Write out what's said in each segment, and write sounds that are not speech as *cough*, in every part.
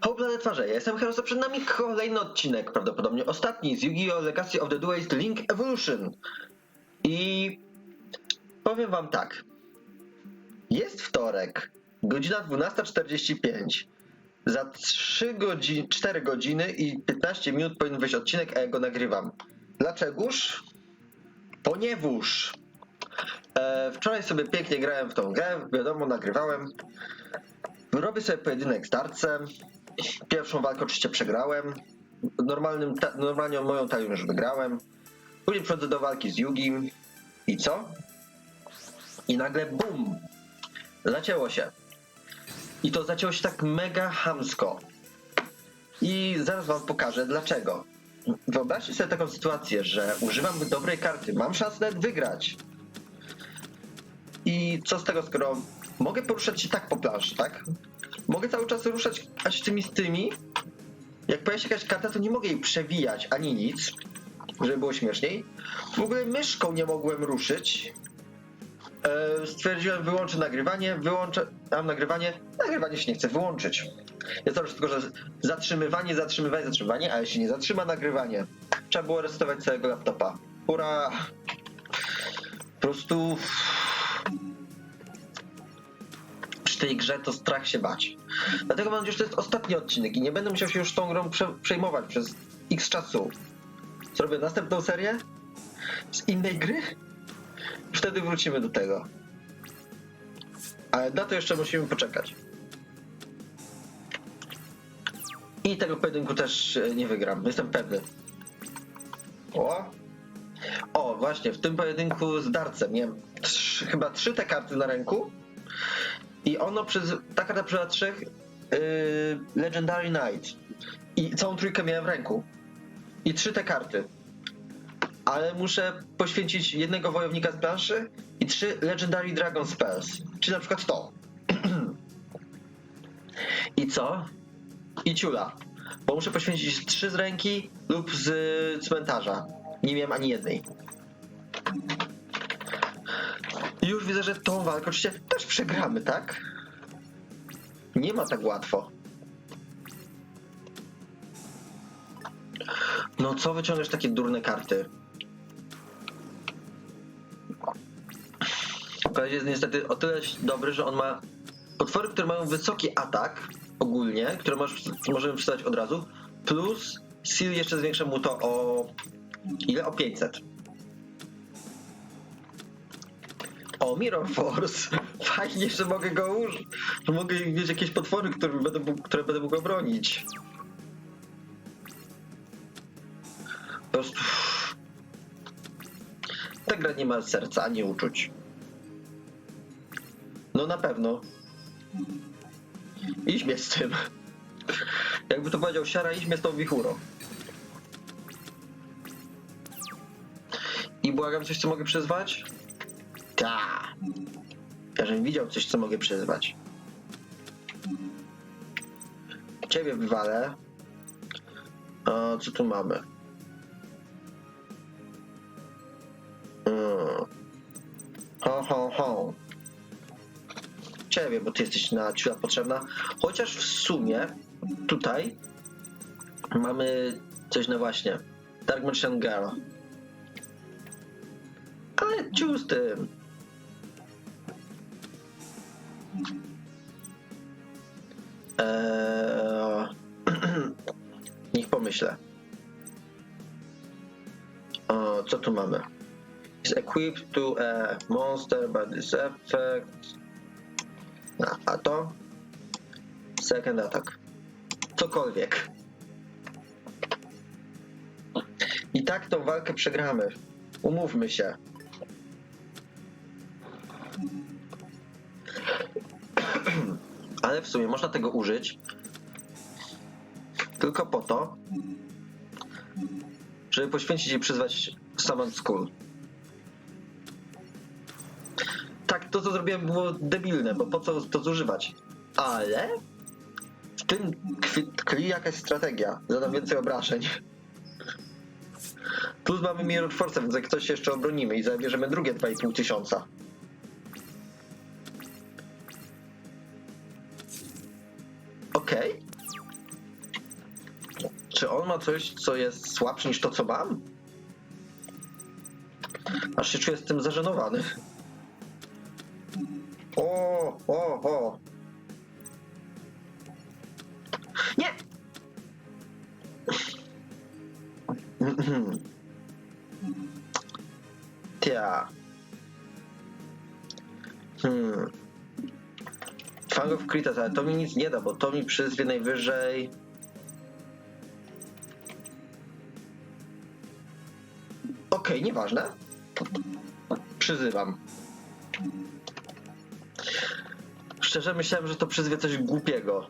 Hoplane twarze, ja jestem Heroes, przed nami kolejny odcinek, prawdopodobnie ostatni z Yu-Gi-Oh! Legacy of the Duelist Link Evolution. I powiem wam tak. Jest wtorek, godzina 12.45. Za 3 godziny, 4 godziny i 15 minut powinien wyjść odcinek, a ja go nagrywam. Dlaczegoż? Ponieważ e, wczoraj sobie pięknie grałem w tą grę, wiadomo, nagrywałem. Robię sobie pojedynek z. Pierwszą walkę oczywiście przegrałem. Normalnym ta, normalnie moją talią już wygrałem. Później przechodzę do walki z Yugim. I co? I nagle BUM! Zacięło się. I to zacięło się tak mega hamsko. I zaraz wam pokażę dlaczego. Wyobraźcie sobie taką sytuację, że używam dobrej karty, mam szansę nawet wygrać. I co z tego, skoro mogę poruszać się tak po planszy, tak? Mogę cały czas ruszać aż tymi z tymi. Jak pojawia się jakaś karta, to nie mogę jej przewijać ani nic, żeby było śmieszniej. W ogóle myszką nie mogłem ruszyć. E, stwierdziłem, wyłączę nagrywanie, wyłączę, mam nagrywanie, nagrywanie się nie chce wyłączyć. Jest to tylko, że zatrzymywanie, zatrzymywanie, zatrzymywanie, a jeśli nie zatrzyma nagrywanie, trzeba było resetować całego laptopa. Hurra! Po prostu przy tej grze to strach się bać. Dlatego mam nadzieję, że to jest ostatni odcinek i nie będę musiał się już tą grą prze przejmować przez x czasu. Zrobię następną serię z innej gry? Wtedy wrócimy do tego. Ale na to jeszcze musimy poczekać. I tego pojedynku też e, nie wygram, jestem pewny. O! O, właśnie, w tym pojedynku z darcem miałem trz, chyba trzy te karty na ręku. I ono przez. Ta karta przyjęła trzech yy, Legendary Knight. I całą trójkę miałem w ręku. I trzy te karty. Ale muszę poświęcić jednego wojownika z planszy i trzy Legendary Dragon Spells. Czyli na przykład to. *clears throat* I co? I ciula. Bo muszę poświęcić trzy z ręki lub z cmentarza. Nie miałem ani jednej. I już widzę, że tą walkę oczywiście też przegramy, tak? Nie ma tak łatwo. No co wyciągasz takie durne karty? Koleś jest niestety o tyle dobry, że on ma potwory, które mają wysoki atak ogólnie, które możesz, możemy przeczytać od razu, plus seal jeszcze zwiększa mu to o ile? O 500. O, Mirror Force! *laughs* Fajnie, że mogę go użyć. Mogę mieć jakieś potwory, które będę, mógł- które będę mógł obronić. Po prostu... Ta gra nie ma serca ani uczuć. No na pewno. Idź z tym. *laughs* Jakby to powiedział Siara, idź z tą wichurą. I błagam coś, co mogę przyzwać? Ta. Ja żebym widział coś, co mogę przyzwać. Ciebie wywalę. A co tu mamy? Mm. Ho, ho, ho. Ciebie, bo ty jesteś na ciula potrzebna. Chociaż w sumie tutaj mamy coś na właśnie. Dark Merchant Girl. Ale ciu z tym. Eee... *clears throat* Niech pomyślę. O, co tu mamy? Is equipped to a monster by this effect. A, a to? Second attack. Cokolwiek. I tak tą walkę przegramy. Umówmy się. Ale w sumie można tego użyć tylko po to, żeby poświęcić i przyzwać Summon School. Tak, to co zrobiłem było debilne, bo po co to zużywać? Ale w tym tkwi, jakaś strategia. Zadam więcej obrażeń. Plus mamy Mirror Force, więc jak ktoś jeszcze obronimy i zabierzemy drugie 2,5 tysiąca. Okej. Czy on ma coś, co jest słabsze niż to, co mam? Aż się czuję z tym zażenowany. O, o, o. Nie! *clears throat* Tia. Hmm. Fang of ale to mi nic nie da, bo to mi przyzwie najwyżej... Okej, nieważne. Przyzywam. Szczerze myślałem, że to przyzwie coś głupiego.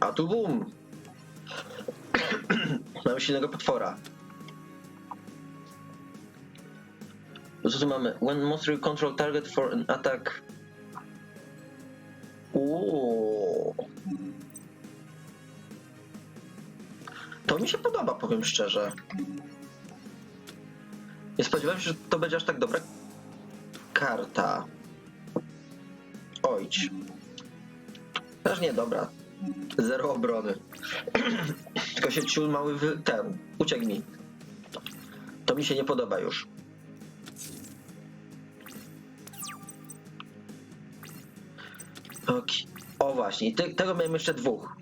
A tu bum! *clears throat* Mamy silnego potwora. Co tu mamy? When monster control target for an attack. Uuu. To mi się podoba, powiem szczerze. Nie spodziewałem się, że to będzie aż tak dobra karta. Ojć. Też nie, dobra. Zero obrony. *clears throat* Tylko się ciul mały w ten. Uciekł mi. To mi się nie podoba już. Ok. O właśnie, te, tego miałem jeszcze dwóch.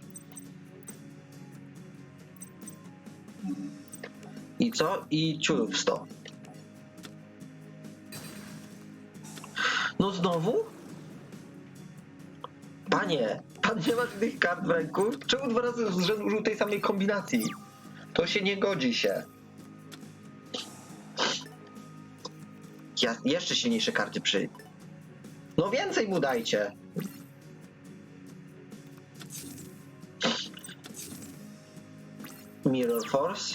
I co? I ciulów 100. No znowu? Panie, pan nie ma tych kart w ręku? Czemu dwa razy z rzędu użył tej samej kombinacji? To się nie godzi się. Ja, jeszcze silniejsze karty przy... No więcej mu dajcie. Mirror Force?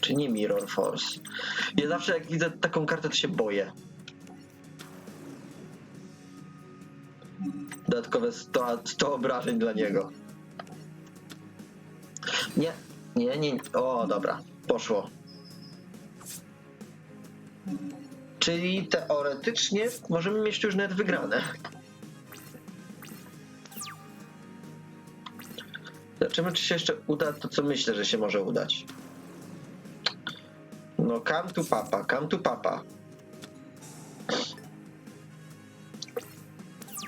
Czy nie Mirror Force? Ja zawsze jak widzę taką kartę, to się boję. Dodatkowe 100, 100 obrażeń dla niego. Nie, nie, nie. O, dobra, poszło. Czyli teoretycznie możemy mieć już net wygrane. Zobaczymy, czy się jeszcze uda to, co myślę, że się może udać. No, come to papa, come to papa.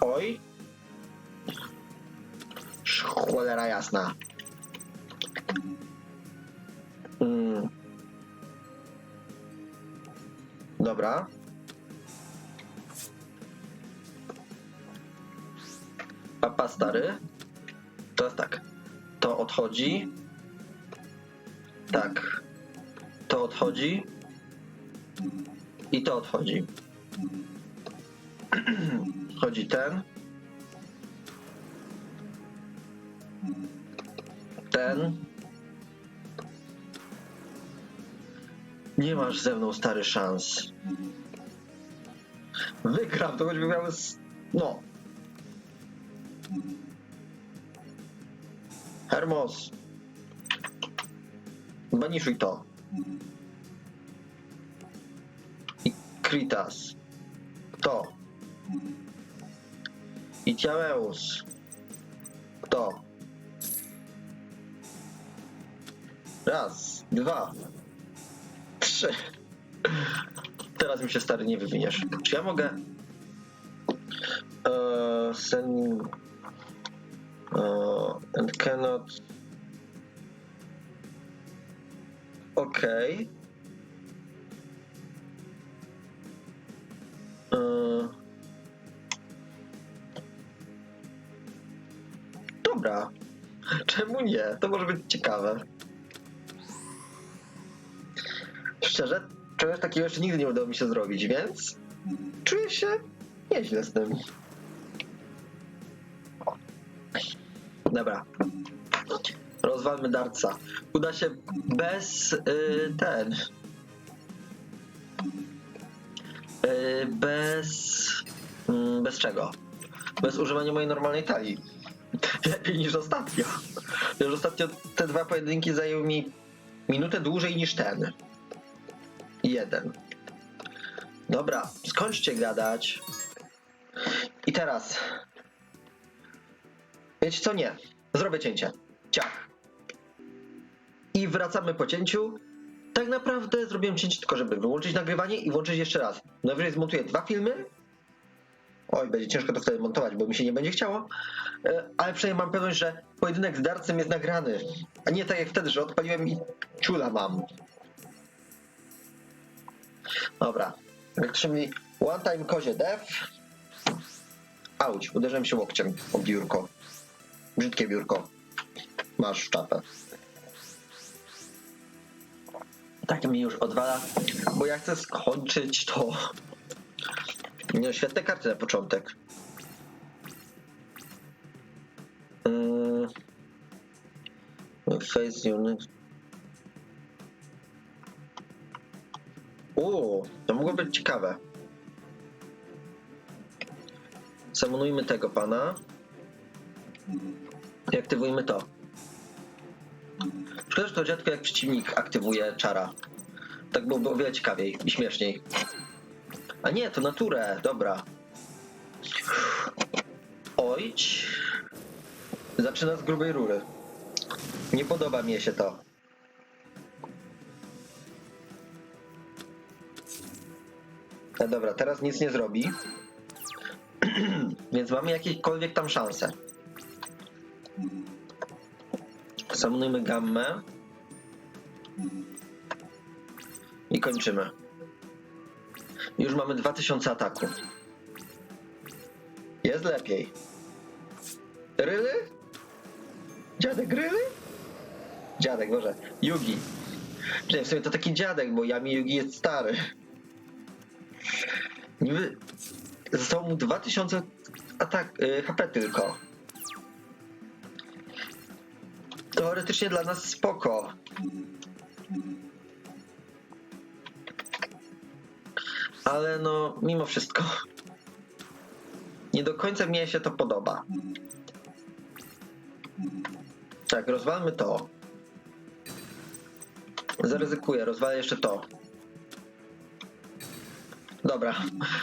Oj. Cholera jasna. Mm. Dobra. Papa stary. Teraz tak. Odchodzi. Tak. To odchodzi. I to odchodzi. *clears throat* Chodzi ten. Ten. Nie masz ze mną stary szans. Wygram, to choćby miały. s- No. Hermos. Baniszuj to. I Kritas. To. I. To. Raz, dwa, trzy. Teraz mi się stary nie wywiniesz. Czy ja mogę. Uh, send. Uh, and cannot. Okej. Uh, dobra. *laughs* Czemu nie? To może być ciekawe. Szczerze, czegoś takiego jeszcze nigdy nie udało mi się zrobić, więc czuję się nieźle z tym. Dobra. Rozwalmy darca. Uda się bez y, ten. Y, bez. mm, bez czego? Bez używania mojej normalnej talii. *laughs* Lepiej niż ostatnio. Już ostatnio te dwa pojedynki zajęły mi minutę dłużej niż ten. Jeden. Dobra, skończcie gadać. I teraz. Wiecie co? Nie. Zrobię cięcie. Ciach. I wracamy po cięciu. Tak naprawdę zrobiłem cięcie tylko, żeby wyłączyć nagrywanie i włączyć jeszcze raz. Najwyżej zmontuję dwa filmy. Oj, będzie ciężko to wtedy montować, bo mi się nie będzie chciało. E, Ale przynajmniej mam pewność, że pojedynek z darcem jest nagrany. A nie tak jak wtedy, że odpaliłem i ciula mam. Dobra. Jak to one time kozie dev. Auć, uderzyłem się łokciem o biurko. Brzydkie biurko. Masz szczapę. Tak mi już odwala, bo ja chcę skończyć to. Nie, świetne karty na początek. Yy, Face unit. O, to mogło być ciekawe. Zamonujmy tego pana. I aktywujmy to. Szkoda, że to dziadko jak przeciwnik aktywuje czara. Tak byłoby o wiele ciekawiej i śmieszniej. A nie, to naturę, dobra. Ojć. Zaczyna z grubej rury. Nie podoba mi się to. No dobra, teraz nic nie zrobi. *clears throat* Więc mamy jakiekolwiek tam szanse. Zamonujmy gammę. I kończymy. Już mamy 2000 ataku. Jest lepiej. Ryly? Dziadek Ryly? Dziadek, Boże. Yugi. Czyli w to taki dziadek, bo Yami Yugi jest stary. Niby zostało mu 2000 atak, y, HP tylko. Teoretycznie dla nas spoko. Ale no, mimo wszystko. Nie do końca mnie się to podoba. Tak, rozwalmy to. Zaryzykuję, rozwalę jeszcze to. Dobra,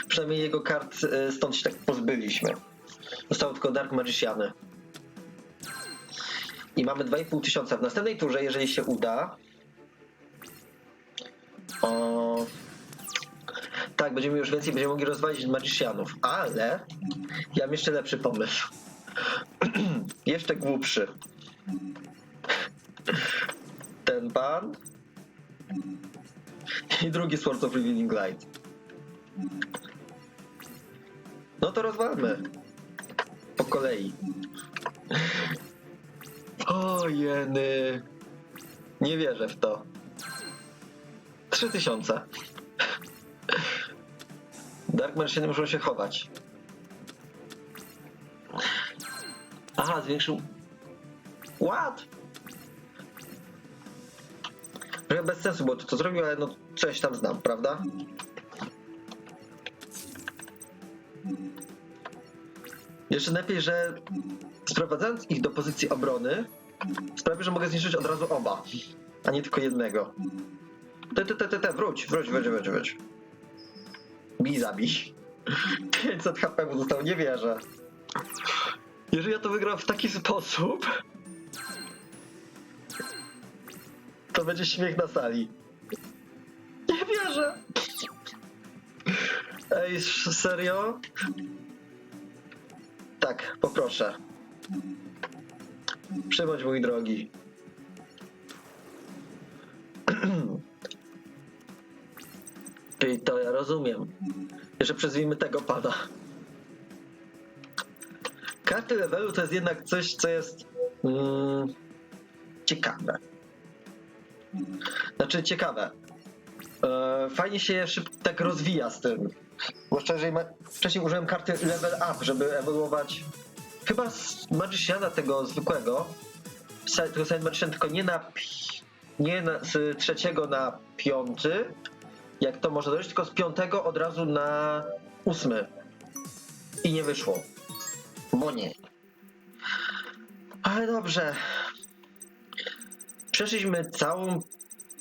przynajmniej jego kart y, stąd się tak pozbyliśmy. Zostało tylko Dark Magiciany. I mamy 2,5 tysiąca. W następnej turze, jeżeli się uda... O... Tak, będziemy już więcej, będziemy mogli rozwalić Magicianów, ale ja mam jeszcze lepszy pomysł. *clears throat* jeszcze głupszy. Ten pan i drugi Sword of Revealing Light. No to rozwalmy. Po kolei. O jeny. Nie wierzę w to. 3000. Dark Martiany muszą się chować. Aha, zwiększył. What? Trochę bez sensu, bo to co zrobił, ale no coś tam znam, prawda? Jeszcze lepiej, że sprowadzając ich do pozycji obrony, sprawi, że mogę zniszczyć od razu oba, a nie tylko jednego. Te, te, te, te, te, wróć, wróć, wróć, wróć, wróć. Bij, zabij. 500 HP mu zostało, nie wierzę. Jeżeli ja to wygram w taki sposób, to będzie śmiech na sali. Nie wierzę. Ej, serio? Tak, poproszę. Przybądź mój drogi. *clears throat* I to ja rozumiem. Jeszcze przyzwijmy tego pana. Karty levelu to jest jednak coś, co jest mm, ciekawe. Znaczy ciekawe. E, fajnie się szybko tak rozwija z tym. Szczerze, ma- wcześniej użyłem karty level up, żeby ewoluować chyba Magiciana tego zwykłego. Tego Silent Magician, tylko nie na nie na, z trzeciego na piąty, jak to może dojść, tylko z piątego od razu na ósmy. I nie wyszło. Bo nie. Ale dobrze. Przeszliśmy całą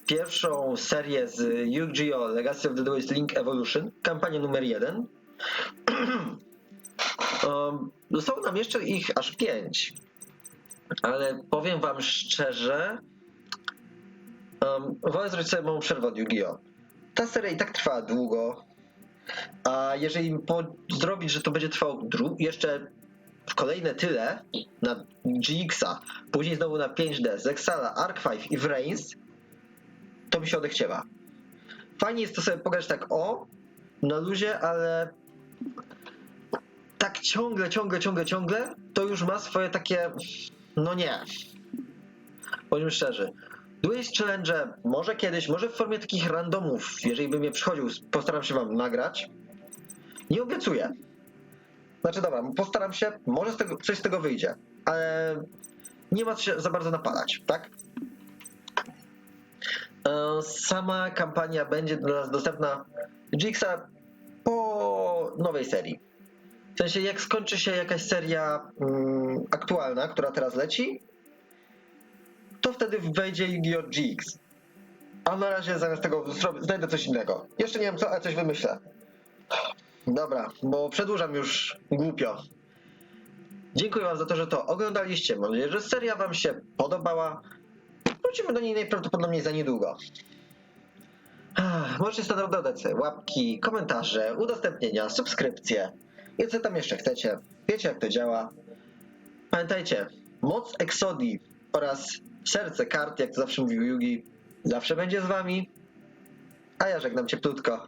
pierwszą serię z Yu-Gi-Oh! Legacy of the Duelist Link Evolution, kampanię numer jeden. *clears throat* zostało nam jeszcze ich aż pięć. ale powiem wam szczerze, um, wolę zrobić sobie małą przerwę od Yu-Gi-Oh! Ta seria i tak trwała długo, a jeżeli zrobić, że to będzie trwało jeszcze kolejne tyle na GX-a, później znowu na 5D, Zexala, Arc 5 i Vrains, to mi się odechciewa. Fajnie jest to sobie pograć tak o, na luzie, ale ciągle, ciągle, ciągle, ciągle, to już ma swoje takie, no nie. Bądźmy szczerzy. Duelist Challenge może kiedyś, może w formie takich randomów, jeżeli bym je przychodził, postaram się wam nagrać. Nie obiecuję. Znaczy dobra, postaram się, może z tego, coś z tego wyjdzie, ale nie ma co się za bardzo napalać, tak? E, Sama kampania będzie dla nas dostępna Jixa po nowej serii. W sensie, jak skończy się jakaś seria mm, aktualna, która teraz leci, to wtedy wejdzie Yu-Gi-Oh! GX. A na razie zamiast tego znajdę coś innego. Jeszcze nie wiem co, ale coś wymyślę. Dobra, bo przedłużam już głupio. Dziękuję wam za to, że to oglądaliście. Mam nadzieję, że seria wam się podobała. Wrócimy do niej najprawdopodobniej za niedługo. Możecie standardowo dodać łapki, komentarze, udostępnienia, subskrypcje i co tam jeszcze chcecie. Wiecie jak to działa. Pamiętajcie, moc Exodii oraz serce kart, jak to zawsze mówił Yugi, zawsze będzie z wami. A ja żegnam cieplutko.